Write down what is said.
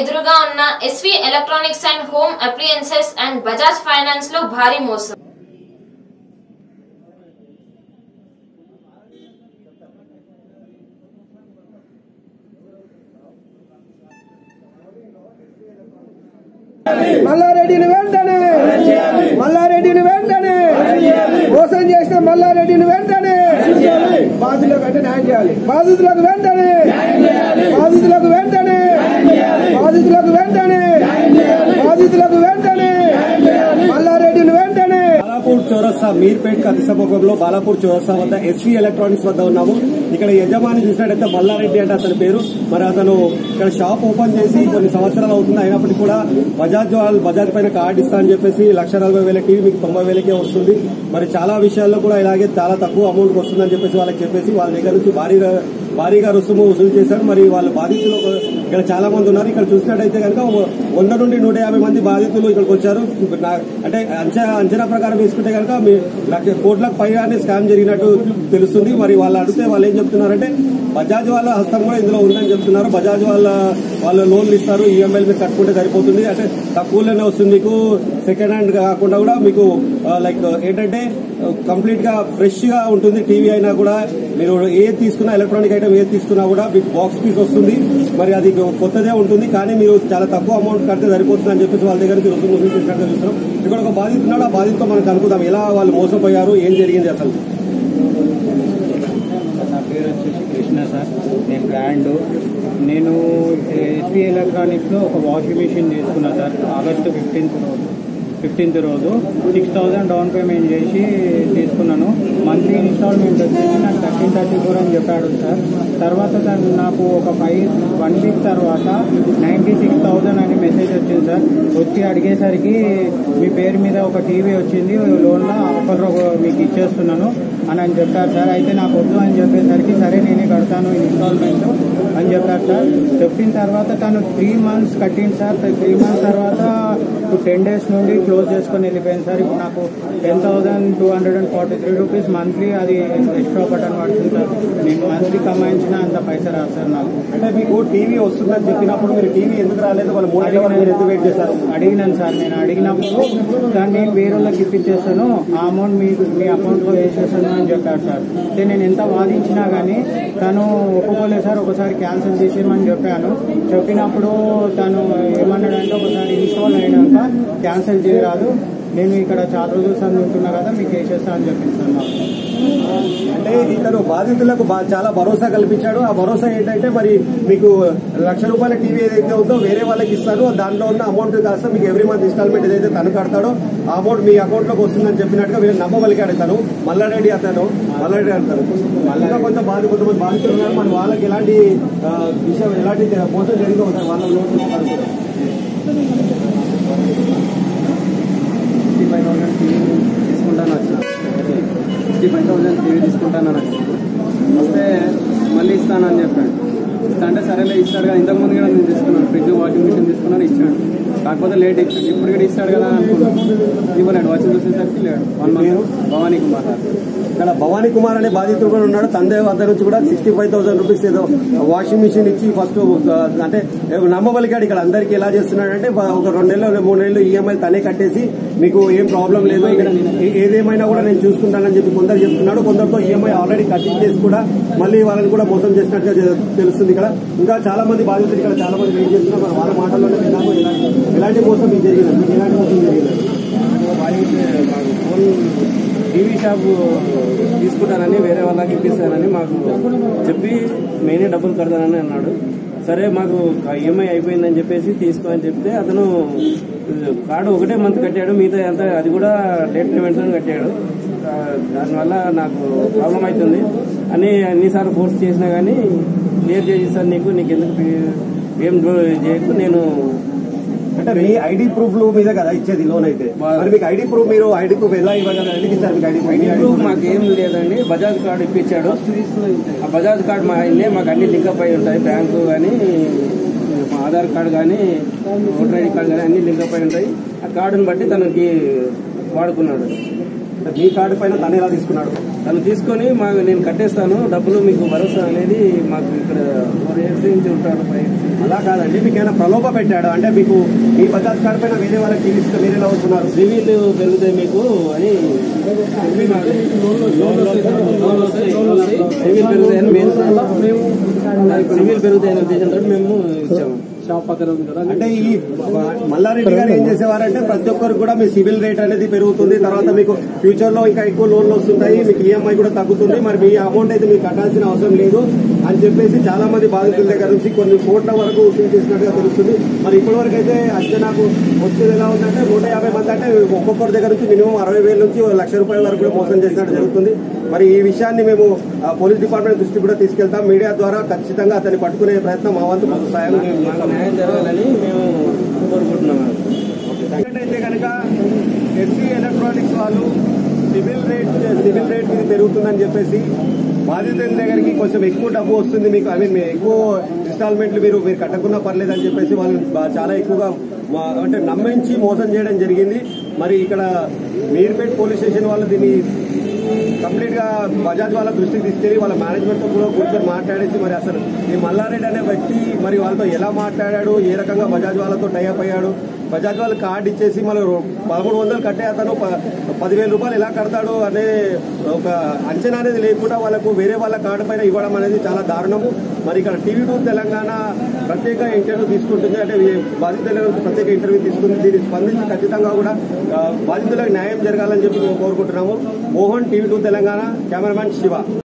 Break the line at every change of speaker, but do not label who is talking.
ఎదురుగా ఉన్న SV electronics and home appliances and Bajaj ఫైనాన్స్లో భారీ మోసం.
మల్లారెడ్డిని వెంటనే! మల్లారెడ్డిని వెంటనే! మోసం చేసిన మల్లారెడ్డిని వెంటనే! బాధితులకు వెంటనే న్యాయం చేయాలి. బాధితులకు వెంటనే. బాధితులకు వెంటనే. బాధితులకు వెంటనే బాధితులకు వెంటనే మల్లారెడ్డిని వెంటనే
బాలాపూర్ చౌరస్తా మీర్పేట్ కదిసముఖంలో బాలాపూర్ చౌరస్తా వద్ద ఎస్వీ ఎలక్ట్రానిక్స్ వద్ద ఉన్నాము. ఇక్కడ యజమాని చూసినట్టయితే మల్లారెడ్డి అంటే అతని పేరు. మరి అతను ఇక్కడ షాప్ ఓపెన్ చేసి కొన్ని సంవత్సరాలు అవుతుంది. అయినప్పటికీ కూడా బజాజ్ బజాజ్ పైన కార్డు ఇస్తా అని చెప్పేసి లక్ష నలభై వేలకి మీకు తొంభై వేలకే వస్తుంది. మరి చాలా విషయాల్లో కూడా ఇలాగే చాలా తక్కువ అమౌంట్ వస్తుందని చెప్పేసి వాళ్ళకి చెప్పేసి వాళ్ళ దగ్గర నుంచి భారీ భారీగా రుసుము వసూలు చేశారు. మరి వాళ్ళ బాధితులు ఇక్కడ చాలా మంది ఉన్నారు. ఇక్కడ చూసినట్టయితే కనుక వంద నుండి నూట యాభై మంది బాధితులు ఇక్కడికి వచ్చారు. అంటే అంచనా అంచనా ప్రకారం తీసుకుంటే కనుక మీ కోట్లకు పైగానే స్కామ్ జరిగినట్టు తెలుస్తుంది. మరి వాళ్ళు అడిగితే వాళ్ళు ఏం చెప్తున్నారంటే బజాజ్ వాళ్ళ హస్తం కూడా ఇందులో ఉందని చెప్తున్నారు. బజాజ్ వాళ్ళ వాళ్ళు లోన్లు ఇస్తారు. ఈఎంఐలు మీరు కట్టుకుంటే సరిపోతుంది. అంటే తక్కువలోనే వస్తుంది మీకు. సెకండ్ హ్యాండ్ కాకుండా కూడా మీకు uh, లైక్ uh, ఏంటంటే uh, కంప్లీట్గా ఫ్రెష్గా ఉంటుంది టీవీ అయినా కూడా. మీరు ఏది తీసుకున్నా ఎలక్ట్రానిక్ ఐటమ్ ఏది తీసుకున్నా కూడా మీకు బాక్స్ పీస్ వస్తుంది. మరి అది కొత్తదే ఉంటుంది కానీ మీరు చాలా తక్కువ అమౌంట్ కడితే సరిపోతుంది అని చెప్పేసి వాళ్ళ దగ్గర నుంచి రుసుము చూసినట్టుగా చూస్తున్నాం. ఇక్కడ ఒక బాధితు ఉన్నాడు ఆ బాధితుతో మనం కనుక్కుందాం. ఎలా వాళ్ళు మోసపోయారు ఏం జరిగింది అసలు?
నా పేరు వచ్చేసి కృష్ణ సార్. నేను బ్రాండ్ నేను ఎస్పీ ఎలక్ట్రానిక్స్లో ఒక వాషింగ్ మిషన్ తీసుకున్నా సార్ ఆగస్టు ఫిఫ్టీన్త్ రోజు. ఫిఫ్టీన్త్ రోజు. సిక్స్ థౌజండ్ డౌన్ పేమెంట్ చేసి తీసుకున్నాను. మంత్లీ ఇన్స్టాల్మెంట్ వచ్చేసి నాకు థర్టీన్ థర్టీ ఫోర్ అని చెప్పాడు సార్. తర్వాత దాన్ని నాకు ఒక ఫైవ్ వన్ వీక్ తర్వాత నైంటీ సిక్స్ థౌజండ్ అని మెసేజ్ వచ్చింది సార్. వచ్చి అడిగేసరికి మీ పేరు మీద ఒక టీవీ వచ్చింది. లోన్లో ఆఫర్ మీకు ఇచ్చేస్తున్నాను. అని అని చెప్పారు సార్. అయితే నాకు వద్దు అని చెప్పేసరికి సరే నేనే కడతాను ఇన్స్టాల్మెంట్ అని చెప్పారు సార్. చెప్పిన తర్వాత తను త్రీ మంత్స్ కట్టింది సార్. త్రీ మంత్స్ తర్వాత టెన్ డేస్ నుండి క్లోజ్ చేసుకొని వెళ్ళిపోయింది సార్. ఇప్పుడు నాకు ten thousand two hundred and forty three rupees monthly అది ఎక్స్ట్రా బటన్ పడుతుంది సార్. నేను మంత్లీ కమాయించిన అంత పైసా రాదు సార్ నాకు.
అంటే మీకు టీవీ వస్తుందని చెప్పినప్పుడు మీరు టీవీ ఎందుకు రాలేదు? వాళ్ళు మూడు మీరు ఎందుకు వెయిట్ చేశారు?
అడిగినాను సార్. నేను అడిగినప్పుడు దాన్ని నేను వేరే వాళ్ళకి ఇప్పించేస్తాను ఆ అమౌంట్ మీకు మీ అకౌంట్లో వేసేస్తాను అని చెప్పాడు సార్. అయితే నేను ఎంత వాదించినా కానీ తను ఒప్పుకోలేదు సార్ ఒకసారి క్యాన్సిల్ చేసేయమని చెప్పాను. చెప్పినప్పుడు తను ఏమన్నాడంటే ఒకసారి ఇన్స్టాల్ అయినాక క్యాన్సిల్ చేయరాదు. నేను ఇక్కడ చాలా రోజుల సంది ఉంటున్నా కదా మీకు వేసేస్తా అని చెప్పింది సార్
అంటే ఇతను బాధితులకు చాలా భరోసా కల్పించాడు. ఆ భరోసా ఏంటంటే మరి మీకు లక్ష రూపాయల టీవీ ఏదైతే ఉందో వేరే వాళ్ళకి ఇస్తారు దాంట్లో ఉన్న అమౌంట్ కాస్త మీకు ఎవ్రీ మంత్ ఇన్స్టాల్మెంట్ ఏదైతే తను కడతాడో ఆ అమౌంట్ మీ అకౌంట్లోకి వస్తుందని చెప్పినట్టుగా వీళ్ళు నమ్మగలిగాడు తను మల్లారెడ్డి అతను మల్లారెడ్డి అంటారు. మళ్ళీ కొంచెం బాధ కొంతమంది బాధితులు ఉన్నారు. మరి వాళ్ళకి ఎలాంటి విషయం ఎలాంటి మోసం జరిగిందో ఒకసారి వాళ్ళ note
fifty five thousand TV తీసుకుంటాను వచ్చిన ఫిఫ్టీ ఫైవ్ థౌసండ్ టీవీ తీసుకుంటాను అని వస్తే మళ్ళీ ఇస్తానని చెప్పాడు. ఇస్తా అంటే సరేలే ఇస్తాడు కదా. ఇంతకుముందు కూడా నేను తీసుకున్నాను. ఫ్రిడ్జ్ వాషింగ్ మిషన్ తీసుకున్నాను ఇచ్చాడు. కాకపోతే లేట్ ఇచ్చాడు. ఇప్పుడు కూడా ఇస్తాడు కదా అని అనుకున్నాను. ఇవ్వలేడు. వచ్చి చూసేసరికి లేడు. One month Bhavani Kumar.
ఇక్కడ భవానీ కుమార్ అనే బాధితుడు కూడా ఉన్నాడు. తండ్రి వద్ద నుంచి కూడా సిక్స్టీ ఫైవ్ థౌసండ్ రూపీస్ ఏదో వాషింగ్ మిషన్ ఇచ్చి ఫస్ట్ అంటే నమ్మబలికాడు ఇక్కడ. అందరికి ఎలా చేస్తున్నాడంటే ఒక రెండు నెలలు మూడు నెలలు ఈఎంఐ తనే కట్టేసి మీకు ఏం ప్రాబ్లం లేదు. ఇక్కడ ఏదేమైనా కూడా నేను చూసుకుంటానని చెప్పి కొందరు చెప్తున్నాడు కొందరితో ఈఎంఐ ఆల్రెడీ కట్టించేసి కూడా మళ్ళీ వాళ్ళని కూడా మోసం చేసినట్టుగా తెలుస్తుంది ఇక్కడ. ఇంకా చాలా మంది బాధితులు ఇక్కడ చాలా మంది వెయిట్ చేస్తున్నారు వాళ్ళ మాటల్లోనే విన్నాము. ఎలాంటి ఎలాంటి మోసం మీకు జరిగింది? మీకు ఎలాంటి మోసం జరిగింది?
ఫోన్ టీవీ షాప్ తీసుకుంటానని వేరే వాళ్ళకి ఇప్పిస్తానని మాకు చెప్పి నేనే డబ్బులు కడతానని అన్నాడు. సరే మాకు ఈఎంఐ అయిపోయిందని చెప్పేసి తీసుకో అని చెప్తే అతను కార్డు ఒకటే మంత్ కట్టాడు మిగతా అంతా అది కూడా డేట్ పేమెంట్స్ కట్టాడు. దానివల్ల నాకు ప్రాబ్లం అవుతుంది. అని అన్నిసార్లు ఫోర్స్ చేసినా కానీ క్లియర్ చేసిస్తాను నీకు నీకు ఎందుకు ఏం చేయకు నేను
అంటే మీ ఐడి ప్రూఫ్లు మీద కదా ఇచ్చేది లోన్ అయితే. మరి మీకు ఐడి ప్రూఫ్ మీరు ఐడి ప్రూఫ్ ఎలా ఇవ్వగలరు? ఎందుకు ఇచ్చారు మీకు ఐడి ప్రూఫ్?
మాకేం లేదండి. బజాజ్ కార్డు ఇప్పించాడు. ఆ బజాజ్ కార్డు మా ఆయన్నే మాకు అన్ని లింకప్ అయి ఉంటాయి. బ్యాంకు కానీ మా ఆధార్ కార్డు కానీ ఓటర్ ఐడి కార్డు కానీ అన్ని లింకప్ అయి ఉంటాయి. ఆ కార్డుని బట్టి తనకి వాడుకున్నాడు.
మీ కార్డు పైన తను ఎలా తీసుకున్నాడు?
తను తీసుకొని మాకు నేను కట్టేస్తాను డబ్బులు మీకు భరోసా అనేది మాకు ఇక్కడ ఫోర్ ఇయర్స్ నుంచి ఉంటాడు
అలా కాదండి మీకు ఏమైనా ప్రలోభ పెట్టాడు? అంటే మీకు మీ బజాజ్ కార్డు పైన వేరే వాళ్ళకి మీరు ఎలా అవుతున్నారు
సివిల్ పెరుగుతాయి మీకు అని సివిల్ పెరుగుతాయని మేము సివిల్ పెరుగుతాయనే ఉద్దేశంతో మేము ఇచ్చాము. షాప్ పక్కన ఉంది కదా.
అంటే ఈ మల్లారెడ్డి గారు ఏం చేసేవారంటే ప్రతి ఒక్కరు కూడా మీ సివిల్ రేట్ అనేది పెరుగుతుంది తర్వాత మీకు ఫ్యూచర్లో ఇంకా ఎక్కువ లోన్లు వస్తుంటాయి మీకు ఈఎంఐ కూడా తగ్గుతుంది మరి మీ అమౌంట్ అయితే మీకు కట్టాల్సిన అవసరం లేదు అని చెప్పేసి చాలా మంది బాధితుల దగ్గర నుంచి కొన్ని కోట్ల వరకు వసూలు చేసినట్టుగా తెలుస్తుంది. మరి ఇప్పటి వరకు అయితే అంచనాకు వచ్చేది ఎలా ఉందంటే నూట యాభై మంది అంటే ఒక్కొక్కరి దగ్గర నుంచి మినిమం అరవై వేల నుంచి లక్ష రూపాయల వరకు కూడా మోసం చేసినట్టు జరుగుతుంది. మరి ఈ విషయాన్ని మేము పోలీస్ డిపార్ట్మెంట్ దృష్టికి కూడా తీసుకెళ్తాం. మీడియా ద్వారా ఖచ్చితంగా అతన్ని పట్టుకునే ప్రయత్నం మా వంతు సాయం
న్యాయం జరగాలని మేము కోరుకుంటున్నాము.
అయితే కనుక ఎస్సీ ఎలక్ట్రానిక్స్ వాళ్ళు సివిల్ రేట్ సివిల్ రేట్ ఇది పెరుగుతుందని చెప్పేసి బాధితుల దగ్గరికి కొంచెం ఎక్కువ డబ్బు వస్తుంది మీకు. ఐ మీన్ ఎక్కువ ఇన్స్టాల్మెంట్లు మీరు మీరు కట్టకున్నా పర్లేదు అని చెప్పేసి వాళ్ళు చాలా ఎక్కువగా మా- అంటే నమ్మించి మోసం చేయడం జరిగింది. మరి ఇక్కడ మీర్పేట్ పోలీస్ స్టేషన్ వాళ్ళు దీన్ని కంప్లీట్గా బజాజ్ వాళ్ళ దృష్టికి తీసుకెళ్ళి వాళ్ళ మేనేజ్మెంట్తో కూడా కూర్చొని మాట్లాడేసి మరి అసలు ఈ మల్లారెడ్డి అనే వ్యక్తి మరి వాళ్ళతో ఎలా మాట్లాడాడు? ఏ రకంగా బజాజ్ వాళ్ళతో టైఅప్ అయ్యాడు? బజాజ్ వాళ్ళు కార్డు ఇచ్చేసి మళ్ళీ పదమూడు వందలు కట్టే అతను పదివేల రూపాయలు ఎలా కడతాడు అనే ఒక అంచనా అనేది లేకుండా వాళ్ళకు వేరే వాళ్ళ కార్డు పైన ఇవ్వడం అనేది చాలా దారుణము. మరి ఇక్కడ టీవీ టూ తెలంగాణ ప్రత్యేక ఇంటర్వ్యూ తీసుకుంటుంది. అంటే ఈ ప్రత్యేక ఇంటర్వ్యూ తీసుకుంది దీనికి స్పందించి ఖచ్చితంగా కూడా బాధితులకు న్యాయం జరగాలని చెప్పి మేము కోరుకుంటున్నాము. Mohan TV to Telangana cameraman Shiva.